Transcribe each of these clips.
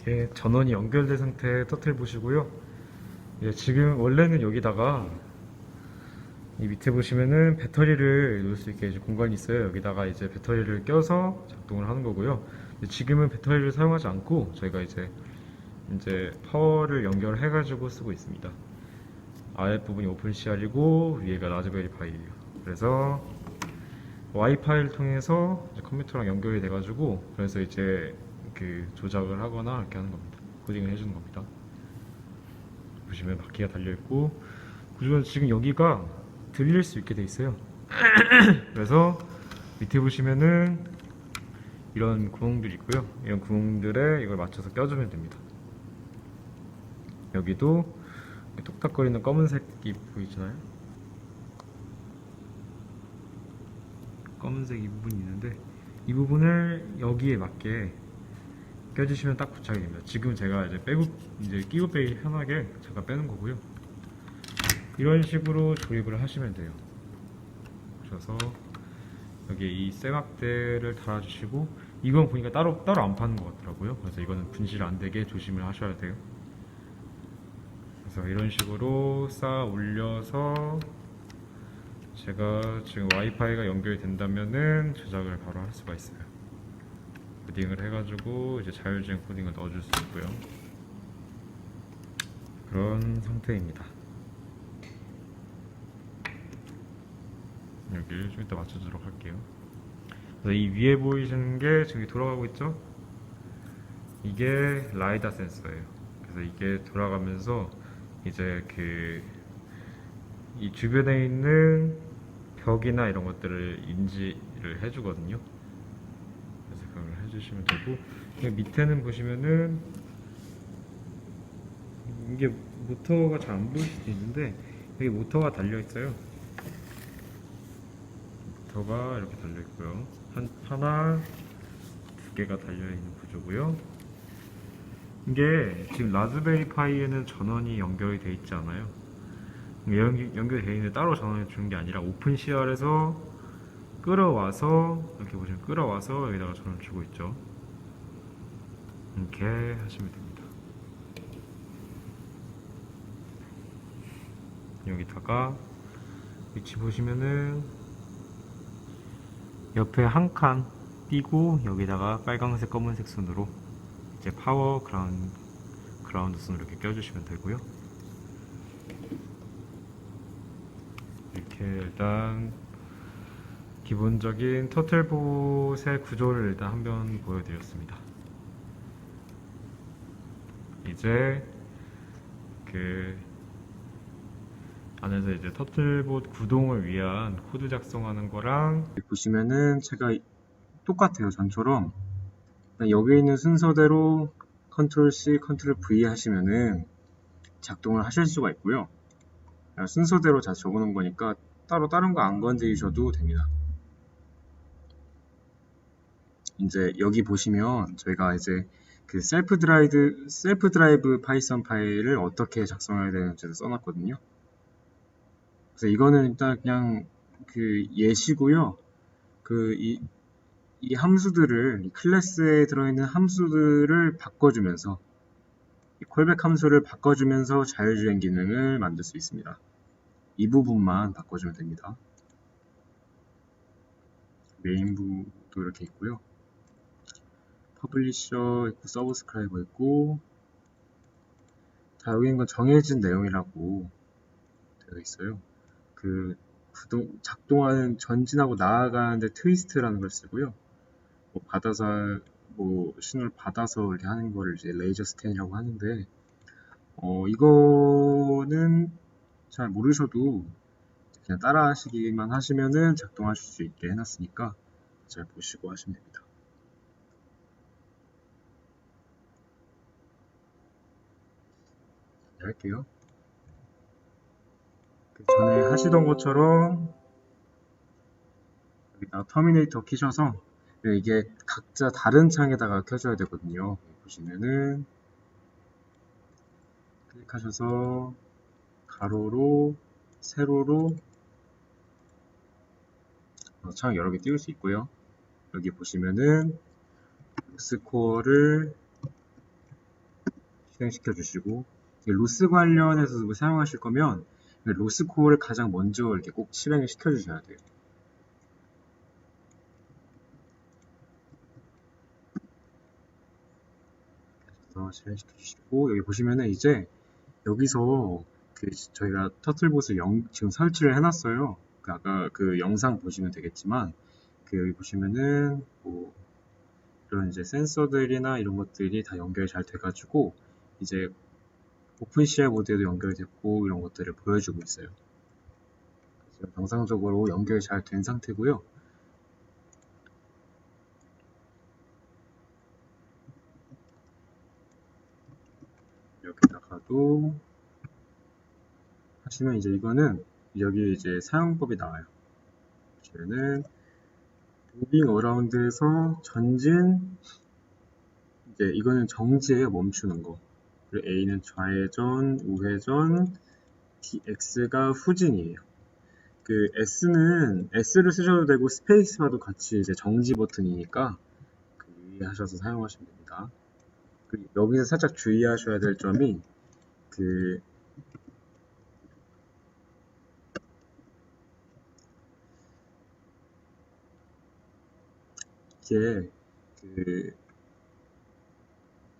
이렇게 전원이 연결된 상태의 터틀 보시고요. 예, 지금 원래는 여기다가 이 밑에 보시면은 배터리를 놓을 수 있게 이제 공간이 있어요. 여기다가 이제 배터리를 껴서 작동을 하는 거고요. 지금은 배터리를 사용하지 않고 저희가 이제 이제 파워를 연결해 가지고 쓰고 있습니다. 아래 부분이 오픈 CR이고 위에가 라즈베리 파이예요. 그래서 와이파이를 통해서 컴퓨터랑 연결이 돼가지고 그래서 이제 그 조작을 하거나 이렇게 하는 겁니다. 코딩을 해주는 겁니다. 보시면 바퀴가 달려 있고 구조는 지금 여기가 들릴 수 있게 돼 있어요. 그래서 밑에 보시면은 이런 구멍들이 있고요. 이런 구멍들에 이걸 맞춰서 껴주면 됩니다. 여기도 톡탁거리는 검은색이 보이시나요? 검은색 이 부분이 있는데 이 부분을 여기에 맞게 껴주시면 딱 부착이 됩니다. 지금 제가 이제 빼고 이제 끼고 빼기 편하게 제가 빼는 거고요. 이런 식으로 조립을 하시면 돼요. 그래서 여기 이 쇠막대를 달아주시고 이건 보니까 따로 따로 안 파는 것 같더라고요. 그래서 이거는 분실 안 되게 조심을 하셔야 돼요. 그래서 이런 식으로 쌓아 올려서 제가 지금 와이파이가 연결이 된다면은 조작을 바로 할 수가 있어요. 코딩을 해가지고 이제 자율주행 코딩을 넣어줄 수 있고요. 그런 상태입니다. 여기를 좀 이따 맞춰주도록 할게요. 그래서 이 위에 보이시는 게 지금 돌아가고 있죠? 이게 라이다 센서예요. 그래서 이게 돌아가면서 이제 그 이 주변에 있는 벽이나 이런 것들을 인지를 해주거든요. 해주시면 되고 밑에는 보시면은 이게 모터가 잘 안 보일 수도 있는데 여기 모터가 달려 있어요. 모터가 이렇게 달려 있고요. 한 하나 두 개가 달려 있는 구조고요. 이게 지금 라즈베리 파이에는 전원이 연결이 돼 있지 않아요. 연- 연결이 돼 있는데 따로 전원을 주는 게 아니라 오픈 CR에서 끌어와서 이렇게 보시면 끌어와서 여기다가 전원을 주고 있죠. 이렇게 하시면 됩니다. 여기다가 위치 보시면은 옆에 한 칸 띄고 여기다가 빨강색 검은색 선으로 이제 파워 그라운 그라운드 선으로 이렇게 껴주시면 되고요. 이렇게 일단 기본적인 터틀봇의 구조를 일단 한번 보여드렸습니다. 이제 그 안에서 이제 터틀봇 구동을 위한 코드 작성하는 거랑 보시면은 제가 똑같아요 전처럼. 여기 있는 순서대로 컨트롤 C, 컨트롤 V 하시면은 작동을 하실 수가 있고요. 순서대로 다 적어놓은 거니까 따로 다른 거 안 건드리셔도 됩니다 이제 여기 보시면 저희가 이제 그 셀프 드라이브 셀프 드라이브 파이썬 파일을 어떻게 작성해야 되는지를 써놨거든요 그래서 이거는 일단 그냥 그 예시고요 그이 이 함수들을 이 클래스에 들어있는 함수들을 바꿔주면서 이 콜백 함수를 바꿔주면서 자율주행 기능을 만들 수 있습니다. 이 부분만 바꿔주면 됩니다. 메인부도 이렇게 있고요. 퍼블리셔 있고 서브스크라이버 있고 자 여기 있는 건 정해진 내용이라고 되어 있어요. 그 구동, 작동하는 전진하고 나아가는데 트위스트라는 걸 쓰고요. 뭐 받아서 뭐 신호를 받아서 이렇게 하는 거를 이제 레이저 스캔이라고 하는데 어 이거는 잘 모르셔도 그냥 따라 하시기만 하시면은 작동하실 수 있게 해놨으니까 잘 보시고 하시면 됩니다. 할게요. 그 전에 하시던 것처럼 여기다 터미네이터 키셔서 네, 이게 각자 다른 창에다가 켜줘야 되거든요. 보시면은 클릭하셔서 가로로 세로로 어, 창 여러 개 띄울 수 있고요. 여기 보시면은 스코어를 실행시켜 주시고 로스 관련해서 뭐 사용하실 거면 로스 코어를 가장 먼저 이렇게 꼭 실행을 시켜 주셔야 돼요. 실행시켜 주시고 여기 보시면은 이제 여기서 그 저희가 터틀봇을 영- 지금 설치를 해놨어요. 그 아까 그 영상 보시면 되겠지만 그 여기 보시면은 뭐 이런 이제 센서들이나 이런 것들이 다 연결이 잘 돼가지고 이제 오픈CI 모드에도 연결됐고 이런 것들을 보여주고 있어요. 지금 정상적으로 연결이 잘된 상태고요. 여기다가도 하시면 이제 이거는 여기 이제 사용법이 나와요. 보시면은 무빙 어라운드에서 전진 이제 이거는 정지예요 멈추는 거 그리고 A는 좌회전 우회전 X가 후진이에요. 그 S는 S를 쓰셔도 되고 스페이스바도 같이 이제 정지 버튼이니까 그 유의하셔서 사용하시면 됩니다. 여기서 살짝 주의하셔야 될 점이 그 이게 그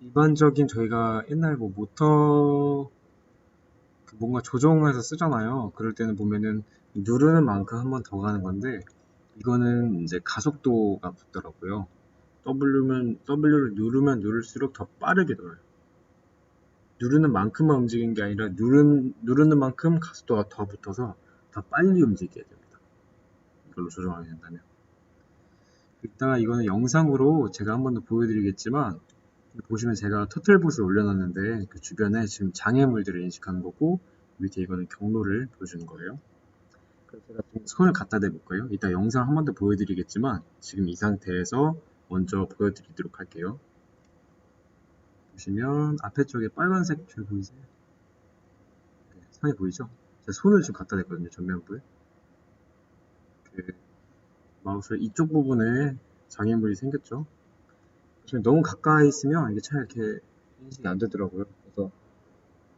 일반적인 저희가 옛날 뭐 모터 그 뭔가 조정해서 쓰잖아요. 그럴 때는 보면은 누르는 만큼 한 번 더 가는 건데 이거는 이제 가속도가 붙더라고요. W면 W를 누르면 누를수록 더 빠르게 돌아요. 누르는 만큼만 움직이는 게 아니라 누른, 누르는 만큼 가속도가 더 붙어서 더 빨리 움직이게 됩니다. 이걸로 조정하게 된다면. 이따가 이거는 영상으로 제가 한 번 더 보여드리겠지만 보시면 제가 터틀봇을 올려놨는데 그 주변에 지금 장애물들을 인식하는 거고 밑에 이거는 경로를 보여주는 거예요. 그래서 제가 지금 손을 갖다 대볼 거예요. 이따 영상 한 번 더 보여드리겠지만 지금 이 상태에서 먼저 보여드리도록 할게요. 보시면 앞에 쪽에 빨간색 줄 보이세요? 네, 상에 보이죠? 제가 손을 지금 갖다 댔거든요. 전면부에. 그 마우스 이쪽 부분에 장애물이 생겼죠. 지금 너무 가까이 있으면 이게 잘 이렇게 인식이 안 되더라고요. 그래서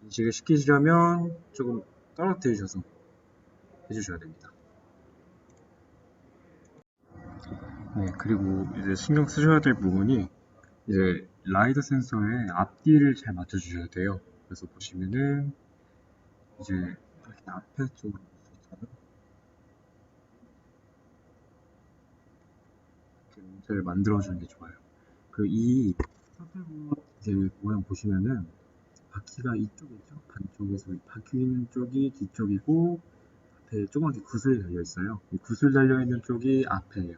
인식을 시키시려면 조금 떨어뜨리셔서 해주셔야 됩니다. 네, 그리고 이제 신경 쓰셔야 될 부분이 이제 라이더 센서의 앞뒤를 잘 맞춰주셔야 돼요. 그래서 보시면은 이제 이렇게 앞에 쪽으로. 이렇게 문제를 만들어주는 게 좋아요. 그이 서틀봇 이제 모양 보시면은 바퀴가 이쪽이죠. 반쪽에서 바퀴 있는 쪽이 뒤쪽이고 앞에 조그맣게 구슬이 달려 있어요. 이 구슬 달려 있는 쪽이 앞에예요.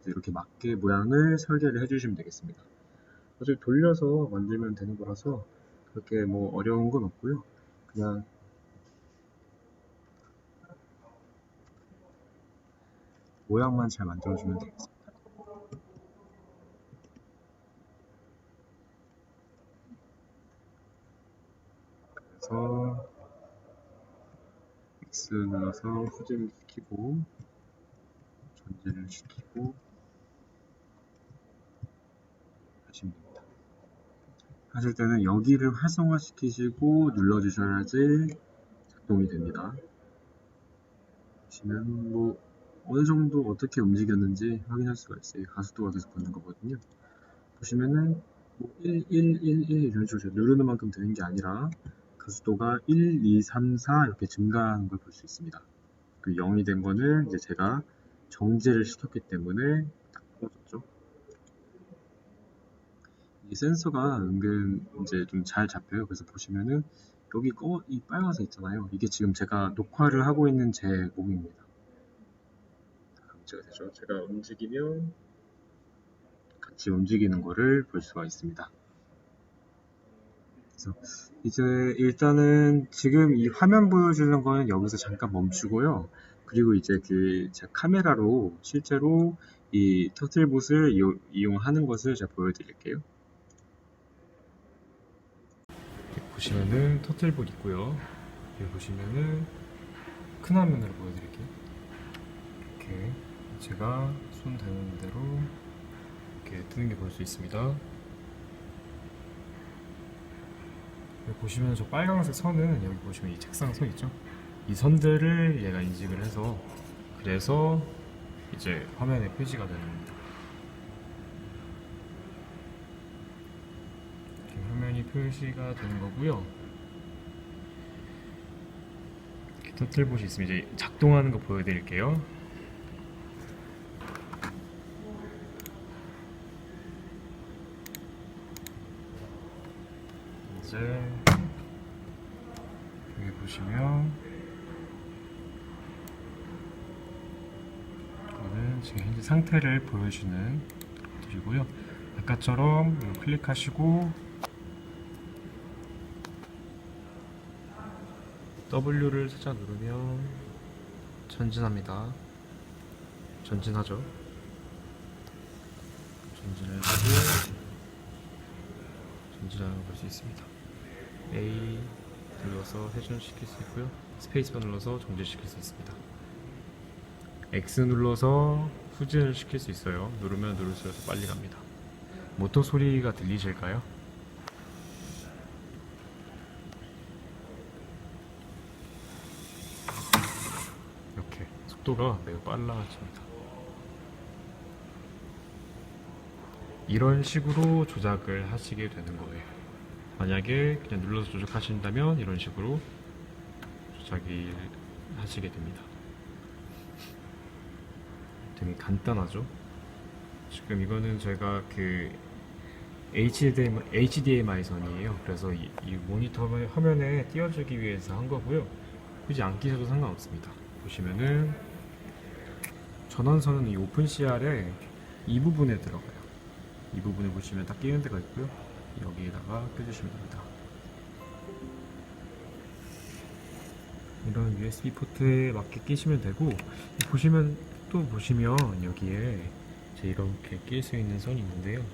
이제 이렇게 맞게 모양을 설계를 해주시면 되겠습니다. 어차피 돌려서 만들면 되는 거라서 그렇게 뭐 어려운 건 없고요. 그냥 모양만 잘 만들어주면 되겠습니다. 그래서 X 눌러서 후진을 시키고 전진을 시키고 하시면 됩니다. 하실 때는 여기를 활성화 시키시고 눌러주셔야지 작동이 됩니다. 보시면 뭐 어느 정도 어떻게 움직였는지 확인할 수가 있어요. 가속도가 계속 붙는 거거든요. 보시면은 뭐 1, 1, 1, 1 이런 식으로 누르는 만큼 되는 게 아니라 가속도가 1, 2, 3, 4 이렇게 증가하는 걸 볼 수 있습니다. 그 0이 된 거는 이제 제가 정지를 시켰기 때문에 딱 떨어졌죠. 이 센서가 은근 이제 좀 잘 잡혀요. 그래서 보시면은 여기 꺼, 이 빨간색 있잖아요. 이게 지금 제가 녹화를 하고 있는 제 몸입니다. 제가 움직이면 같이 움직이는 거를 볼 수가 있습니다. 그래서 이제 일단은 지금 이 화면 보여주는 거는 여기서 잠깐 멈추고요. 그리고 이제 그제 카메라로 실제로 이 터틀봇을 이용- 이용하는 것을 제가 보여드릴게요. 보시면은 터틀봇 있고요. 여기 보시면은 큰 화면으로 보여드릴게요. 이렇게 제가 손 대는 대로 이렇게 뜨는 게 볼 수 있습니다. 여기 보시면 저 빨간색 선은 여기 보시면 이 책상 선 있죠? 이 선들을 얘가 인식을 해서 그래서 이제 화면에 표시가 되는 겁니다. 이렇게 화면이 표시가 되는 거고요. 이렇게 터틀봇이 있으면 이제 작동하는 거 보여드릴게요. 이제 여기 보시면 이거는 지금 현재 상태를 보여주는 것들이고요. 아까처럼 클릭하시고 W를 살짝 누르면 전진합니다. 전진하죠. 전진을 하고 전진하는 걸수 있습니다. A 눌러서 회전 시킬 수 있고요. 스페이스바 눌러서 정지시킬 수 있습니다. X 눌러서 후진을 시킬 수 있어요. 누르면 누를수록 더 빨리 갑니다. 모터 소리가 들리실까요? 이렇게 속도가 매우 빨라집니다. 이런 식으로 조작을 하시게 되는 거예요. 만약에 그냥 눌러서 조작하신다면 이런 식으로 조작이 하시게 됩니다. 되게 간단하죠? 지금 이거는 저희가 그 HDMI, HDMI 선이에요. 그래서 이, 이 모니터 화면에 띄워주기 위해서 한 거고요. 굳이 안 끼셔도 상관없습니다. 보시면은 전원선은 이 오픈 CR에 이 부분에 들어가요. 이 부분에 보시면 딱 끼는 데가 있고요. 여기에다가 껴주시면 됩니다. 이런 USB 포트에 맞게 끼시면 되고 보시면 또 보시면 여기에 이렇게 낄 수 있는 선이 있는데요.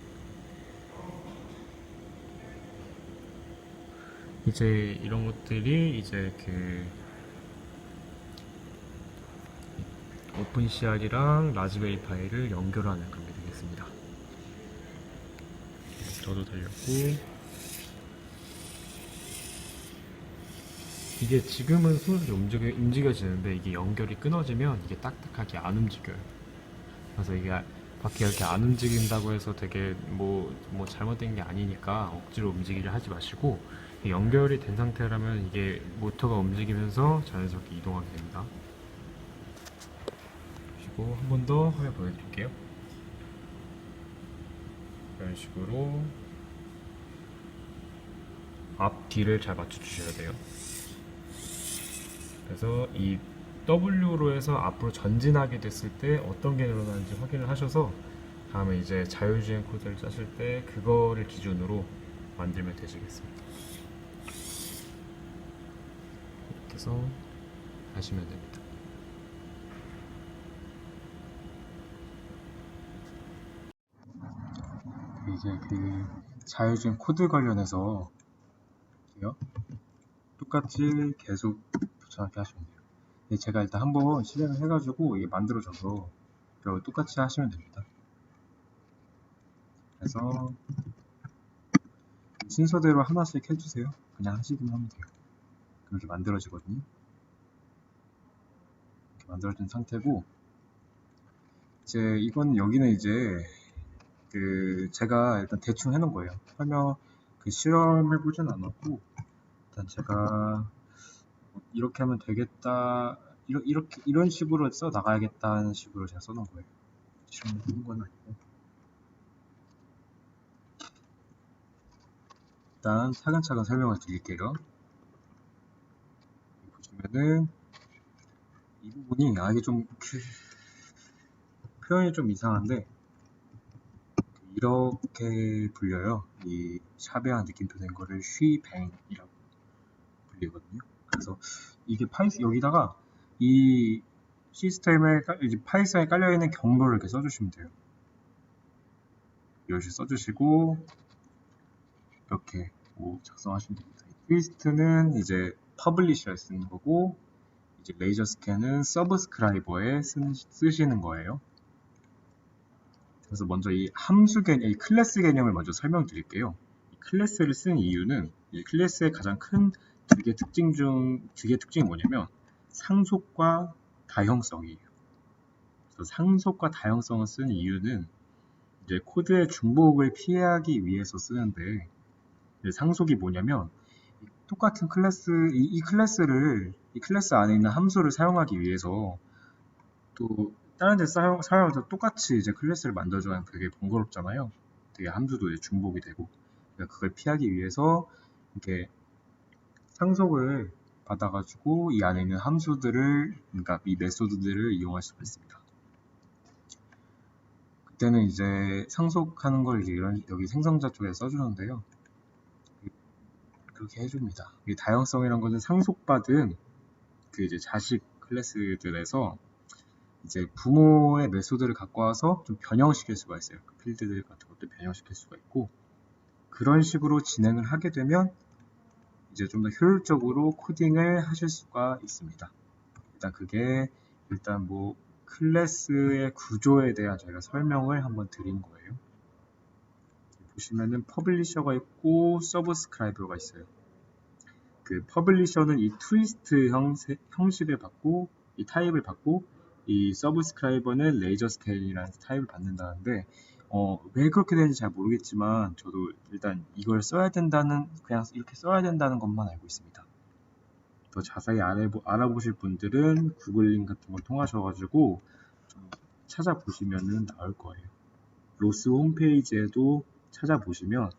이제 이런 것들이 이제 그 오픈CR이랑 라즈베리 파이를 연결하는 그런 게 되겠습니다. 저도 달렸고 이게 지금은 스무스하게 움직여, 움직여지는데 이게 연결이 끊어지면 이게 딱딱하게 안 움직여요. 그래서 이게 밖에 이렇게 안 움직인다고 해서 되게 뭐, 뭐 잘못된 게 아니니까 억지로 움직이려 하지 마시고 연결이 된 상태라면 이게 모터가 움직이면서 자연스럽게 이동하게 됩니다. 그리고 한 번 더 화면 보여드릴게요. 이런 식으로 앞 뒤를 잘 맞춰 주셔야 돼요. 그래서 이 W로 해서 앞으로 전진하게 됐을 때 어떤 게 늘어나는지 확인을 하셔서 다음에 이제 자율주행 코드를 짜실 때 그거를 기준으로 만들면 되시겠습니다. 이렇게 해서 하시면 됩니다. 이제 그 자율주행 코드 관련해서 이요 똑같이 계속 붙여넣기 하시면 돼요. 제가 일단 한번 실행을 해가지고 이게 만들어져서 이거 똑같이 하시면 됩니다. 그래서 순서대로 하나씩 해주세요. 그냥 하시기만 하면 돼요. 그렇게 만들어지거든요. 이렇게 만들어진 상태고 이제 이건 여기는 이제 그 제가 일단 대충 해놓은 거예요. 설명 그 실험해 보진 않았고 일단 제가 이렇게 하면 되겠다 이러, 이렇게 이런 식으로 써 나가야겠다는 식으로 제가 써놓은 거예요. 실험해 본건 아니고 일단 차근차근 설명을 드릴게요. 보시면은 이 부분이 아 이게 좀 그, 표현이 좀 이상한데 이렇게 불려요. 이 샤베한 느낌표 된 거를 쉬뱅이라고 불리거든요. 그래서 이게 파이스 여기다가 이 시스템에 깔- 이제 파이썬에 깔려 있는 경로를 이렇게 써주시면 돼요. 이렇게 써주시고 이렇게 뭐 작성하시면 됩니다. 트위스트는 이제 퍼블리셔에 쓰는 거고 이제 레이저 스캔은 서브스크라이버에 쓰, 쓰시는 거예요. 그래서 먼저 이 함수 개념, 이 클래스 개념을 먼저 설명드릴게요. 이 클래스를 쓴 이유는 이 클래스의 가장 큰 두개 특징 중 두개 특징이 뭐냐면 상속과 다형성이에요. 그래서 상속과 다형성을 쓰는 이유는 이제 코드의 중복을 피하기 위해서 쓰는데 상속이 뭐냐면 똑같은 클래스 이, 이 클래스를 이 클래스 안에 있는 함수를 사용하기 위해서 또 다른 데 사용, 사용해서 똑같이 이제 클래스를 만들어주면 되게 번거롭잖아요. 되게 함수도 이제 중복이 되고 그러니까 그걸 피하기 위해서 이렇게 상속을 받아가지고 이 안에 있는 함수들을 그러니까 이 메소드들을 이용할 수가 있습니다. 그때는 이제 상속하는 걸 이제 이런 여기 생성자 쪽에 써주는데요. 그렇게 해줍니다. 이 다양성이란 것은 상속받은 그 이제 자식 클래스들에서 이제 부모의 메소드를 갖고 와서 좀 변형시킬 수가 있어요. 그 필드들 같은 것도 변형시킬 수가 있고 그런 식으로 진행을 하게 되면 이제 좀 더 효율적으로 코딩을 하실 수가 있습니다. 일단 그게 일단 뭐 클래스의 구조에 대한 저희가 설명을 한번 드린 거예요. 보시면은 퍼블리셔가 있고 서브스크라이버가 있어요. 그 퍼블리셔는 이 트위스트 형, 형식을 받고 이 타입을 받고 이 서브스크라이버는 레이저 스케일이라는 타입을 받는다는데 어, 왜 그렇게 되는지 잘 모르겠지만 저도 일단 이걸 써야 된다는 그냥 이렇게 써야 된다는 것만 알고 있습니다. 더 자세히 알아보, 알아보실 분들은 구글링 같은 걸 통하셔가지고 좀 찾아보시면은 나올 거예요. 로스 홈페이지에도 찾아보시면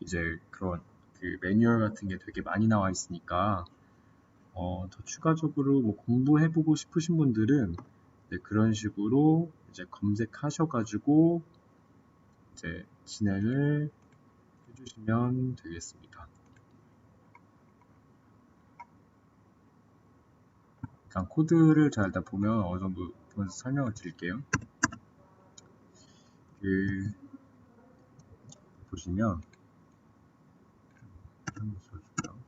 이제 그런 그 매뉴얼 같은 게 되게 많이 나와 있으니까 어, 더 추가적으로 뭐 공부해보고 싶으신 분들은 이제 그런 식으로 이제 검색하셔가지고 이제 진행을 해주시면 되겠습니다. 일단 코드를 잘 보면 어느 정도 보면서 설명을 드릴게요. 그 보시면 한번 써줄까요?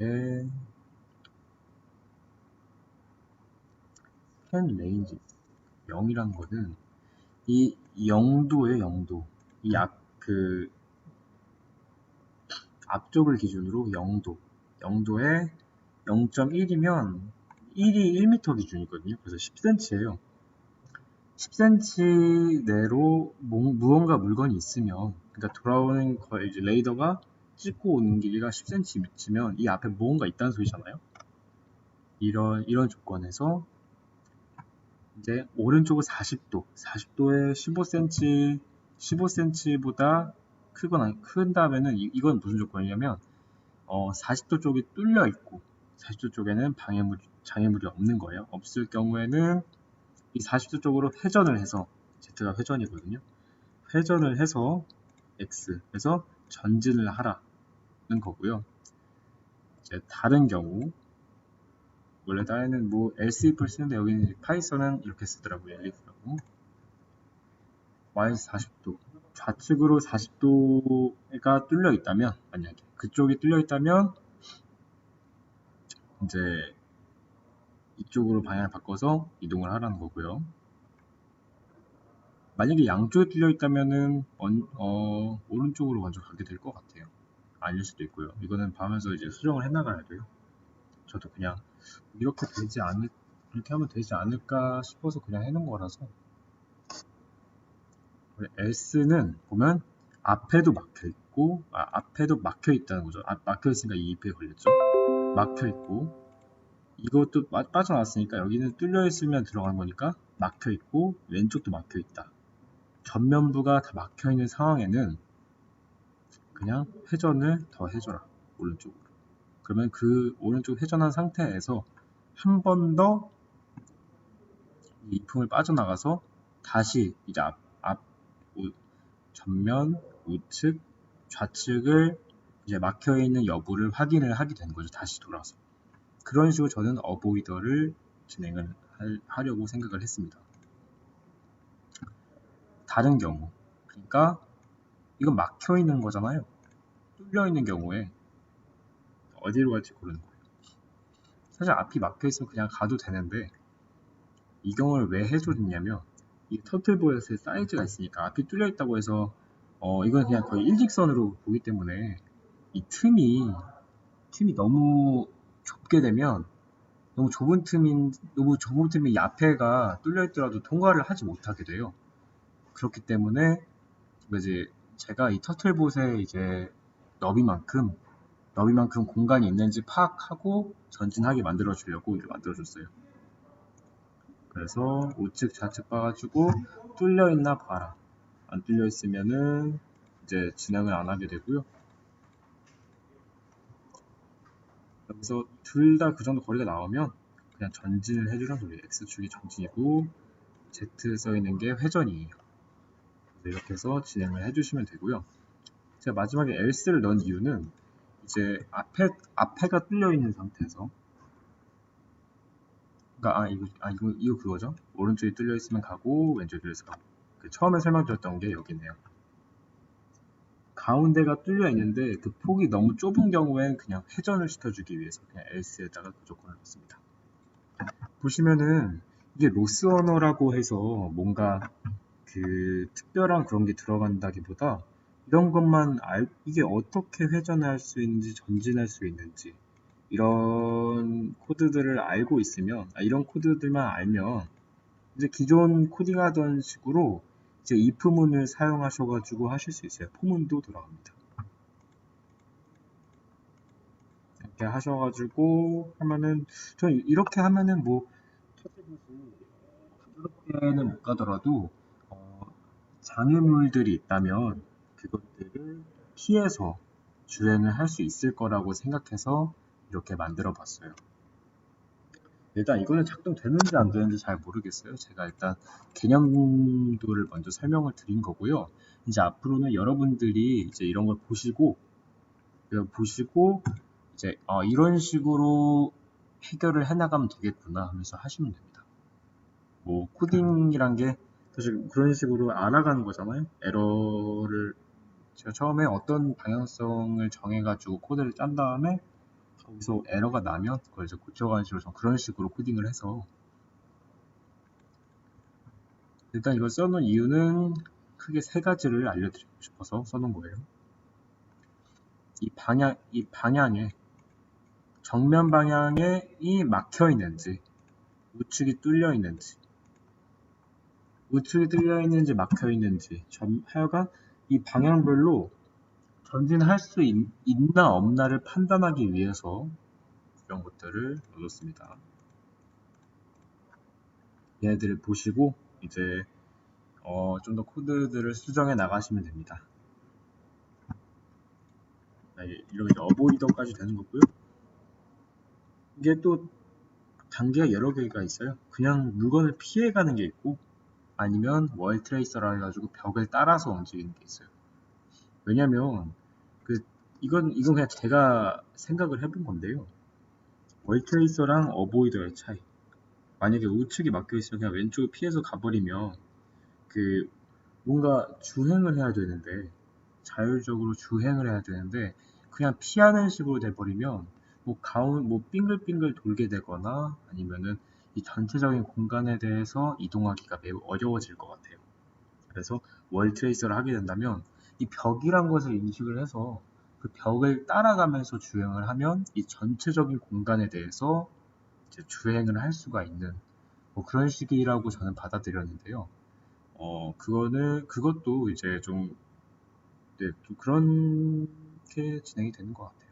여기에 펜 레인지 0이란 거는 이 0도의 0도 이 앞 그 앞쪽을 기준으로 0도 0도에 0.1이면 1이 1m 기준이거든요. 그래서 10cm예요. 10cm 내로 뭐- 무언가 물건이 있으면 그러니까 돌아오는 거 이제 레이더가 찍고 오는 길이가 10cm면 이 앞에 무언가 있다는 소리잖아요. 이런 이런 조건에서 이제 오른쪽은 40도, 40도에 15cm, 15cm보다 크거나 큰 다음에는 이, 이건 무슨 조건이냐면 어, 40도 쪽이 뚫려 있고 40도 쪽에는 방해물 장애물이 없는 거예요. 없을 경우에는 이 40도 쪽으로 회전을 해서 Z가 회전이거든요. 회전을 해서 X 해서 전진을 하라는 거고요. 이제 다른 경우 원래 다에는 뭐 else if를 쓰는데 여기는 파이썬은 이렇게 쓰더라고요. elif라고. y 40도 좌측으로 40도가 뚫려 있다면 만약에 그쪽이 뚫려 있다면 이제 이쪽으로 방향을 바꿔서 이동을 하라는 거고요. 만약에 양쪽에 뚫려 있다면은 언- 어, 오른쪽으로 먼저 가게 될 것 같아요. 아닐 수도 있고요. 이거는 밤에서 이제 수정을 해나가야 돼요. 저도 그냥 이렇게 되지 않을 이렇게 하면 되지 않을까 싶어서 그냥 해놓은 거라서 S는 보면 앞에도 막혀 있고 아, 앞에도 막혀 있다는 거죠. 아, 막혀 있으니까 이 잎에 걸렸죠. 막혀 있고 이것도 빠- 빠져나왔으니까 여기는 뚫려 있으면 들어간 거니까 막혀 있고 왼쪽도 막혀 있다. 전면부가 다 막혀 있는 상황에는 그냥 회전을 더 해줘라 오른쪽으로. 그러면 그 오른쪽 회전한 상태에서 한 번더이 이품을 빠져나가서 다시 이제 앞, 앞 우- 전면, 우측, 좌측을 이제 막혀 있는 여부를 확인을 하게 되는 거죠. 다시 돌아서. 그런 식으로 저는 어보이더를 진행을 할- 하려고 생각을 했습니다. 다른 경우, 그러니까 이건 막혀 있는 거잖아요. 뚫려 있는 경우에 어디로 갈지 고르는 거예요. 사실 앞이 막혀 있으면 그냥 가도 되는데 이 경우를 왜 해줬냐면 이 터틀보에서의 사이즈가 있으니까 앞이 뚫려 있다고 해서 어 이건 그냥 거의 일직선으로 보기 때문에 이 틈이 틈이 너무 좁게 되면 너무 좁은 틈인 너무 좁은 틈이 이 앞에가 뚫려 있더라도 통과를 하지 못하게 돼요. 그렇기 때문에 이제 제가 이 터틀봇의 이제 너비만큼 너비만큼 공간이 있는지 파악하고 전진하게 만들어 주려고 이를 만들어 줬어요. 그래서 우측 좌측 봐가지고 뚫려 있나 봐라. 안 뚫려 있으면은 이제 진행을 안 하게 되고요. 여기서 둘 다 그 정도 거리가 나오면 그냥 전진을 해주는 소리예요. X축이 전진이고 Z 써 있는 게 회전이에요. 이렇게 해서 진행을 해주시면 되고요. 제가 마지막에 else를 넣은 이유는 이제 앞에 앞에가 뚫려 있는 상태에서 그러니까 아 이거 아 이거 이거 그거죠. 오른쪽이 뚫려 있으면 가고 왼쪽이 뚫려 있으면 가고 그 처음에 설명드렸던 게 여기네요. 가운데가 뚫려 있는데 그 폭이 너무 좁은 경우엔 그냥 회전을 시켜주기 위해서 그냥 else에다가 무조건을 넣습니다. 보시면은 이게 로스 언어라고 해서 뭔가 그 특별한 그런 게 들어간다기보다 이런 것만 알 이게 어떻게 회전할 수 있는지 전진할 수 있는지 이런 코드들을 알고 있으면 아, 이런 코드들만 알면 이제 기존 코딩하던 식으로 이제 if문을 사용하셔가지고 하실 수 있어요. 포문도 들어갑니다. 이렇게 하셔가지고 하면은 저는 이렇게 하면은 뭐 그렇게는 못 가더라도 어, 장애물들이 있다면 그것들을 피해서 주행을 할 수 있을 거라고 생각해서 이렇게 만들어 봤어요. 일단 이거는 작동되는지 안 되는지 잘 모르겠어요. 제가 일단 개념도를 먼저 설명을 드린 거고요. 이제 앞으로는 여러분들이 이제 이런 걸 보시고 보시고 이제 어, 이런 식으로 해결을 해나가면 되겠구나 하면서 하시면 됩니다. 뭐 코딩이란 게 사실 그런 식으로 알아가는 거잖아요. 에러를 제가 처음에 어떤 방향성을 정해가지고 코드를 짠 다음에 거기서 에러가 나면 그걸 이제 고쳐가는 식으로 좀 그런 식으로 코딩을 해서 일단 이걸 써놓은 이유는 크게 세 가지를 알려드리고 싶어서 써놓은 거예요. 이 방향, 이 방향에 정면 방향에 이 막혀 있는지 우측이 뚫려 있는지 우측이 뚫려 있는지 막혀 있는지 전, 하여간 이 방향별로 전진할 수 있, 나 없나를 판단하기 위해서 이런 것들을 넣었습니다. 얘네들을 보시고 이제 어, 좀 더 코드들을 수정해 나가시면 됩니다. 아, 이렇게 어보이더까지 되는 거고요. 이게 또 단계가 여러 개가 있어요. 그냥 물건을 피해가는 게 있고 아니면 월 트레이서라 해가지고 벽을 따라서 움직이는 게 있어요. 왜냐면 그 이건 이건 그냥 제가 생각을 해본 건데요. 월 트레이서랑 어보이더의 차이. 만약에 우측이 막혀 있으면 그냥 왼쪽을 피해서 가버리면 그 뭔가 주행을 해야 되는데 자율적으로 주행을 해야 되는데 그냥 피하는 식으로 돼버리면 뭐 가운 뭐 빙글빙글 돌게 되거나 아니면은 이 전체적인 공간에 대해서 이동하기가 매우 어려워질 것 같아요. 그래서 월 트레이서를 하게 된다면 이 벽이란 것을 인식을 해서 그 벽을 따라가면서 주행을 하면 이 전체적인 공간에 대해서 주행을 할 수가 있는 뭐 그런 식이라고 저는 받아들였는데요. 어 그거는 그것도 이제 좀, 네, 좀 그렇게 진행이 되는 것 같아요.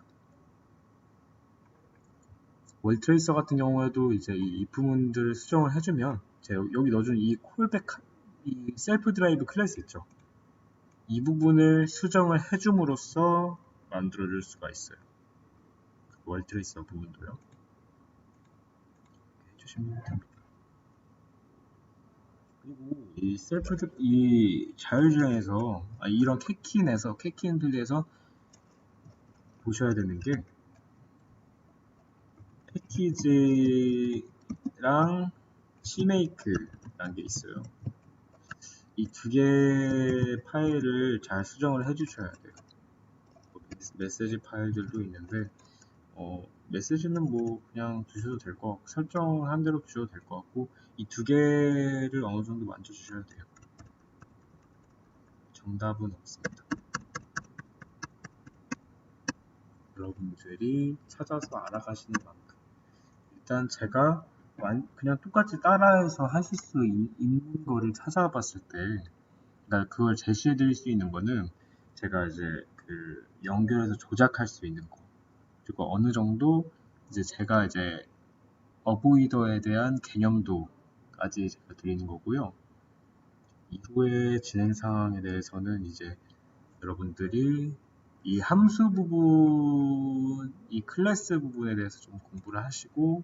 월 트레이서 같은 경우에도 이제 이 if문들을 수정을 해주면 여기 넣어준 이 콜백 이 셀프 드라이브 클래스 있죠. 이 부분을 수정을 해줌으로써 만들어줄 수가 있어요. 월 트레이서 부분도요. 해주시면 됩니다. 그리고 이 셀프 드- 이 자율주행에서 아, 이런 캐킨에서 캐킨 필드에서 보셔야 되는 게 패키지랑 시메이크라는 게 있어요. 이 두 개의 파일을 잘 수정을 해주셔야 돼요. 뭐 메시지 파일들도 있는데 어, 메시지는 뭐 그냥 두셔도 될 것 같고 설정한 대로 두셔도 될 것 같고 이 두 개를 어느 정도 만져주셔야 돼요. 정답은 없습니다. 여러분들이 찾아서 알아가시는 만큼 일단 제가 완- 그냥 똑같이 따라해서 하실 수 있, 는 거를 찾아봤을 때 그러니까 그걸 제시해 드릴 수 있는 거는 제가 이제 그 연결해서 조작할 수 있는 거 그리고 어느 정도 이제 제가 이제 어보이더에 대한 개념도까지 제가 드리는 거고요. 이후의 진행 상황에 대해서는 이제 여러분들이 이 함수 부분, 이 클래스 부분에 대해서 좀 공부를 하시고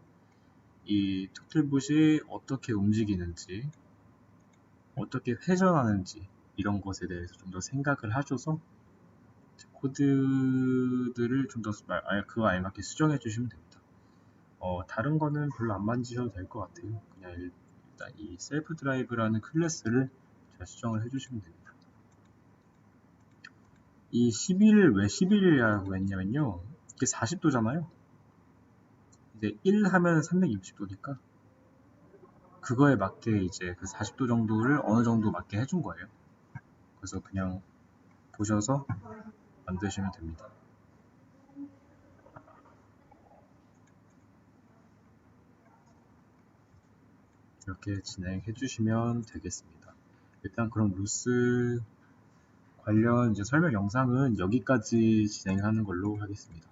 이 토틀봇이 어떻게 움직이는지, 어떻게 회전하는지 이런 것에 대해서 좀 더 생각을 하셔서 코드들을 좀 더 그거 알맞게 수정해 주시면 됩니다. 어, 다른 거는 별로 안 만지셔도 될 것 같아요. 그냥 일- 일단 이 셀프 드라이브라는 클래스를 잘 수정을 해 주시면 됩니다. 이 11을 왜 11이라고 했냐면요. 이게 40도잖아요. 이제 1 하면 360도니까 그거에 맞게 이제 그 40도 정도를 어느 정도 맞게 해준 거예요. 그래서 그냥 보셔서 만드시면 됩니다. 이렇게 진행해 주시면 되겠습니다. 일단 그럼 루스 관련 이제 설명 영상은 여기까지 진행하는 걸로 하겠습니다.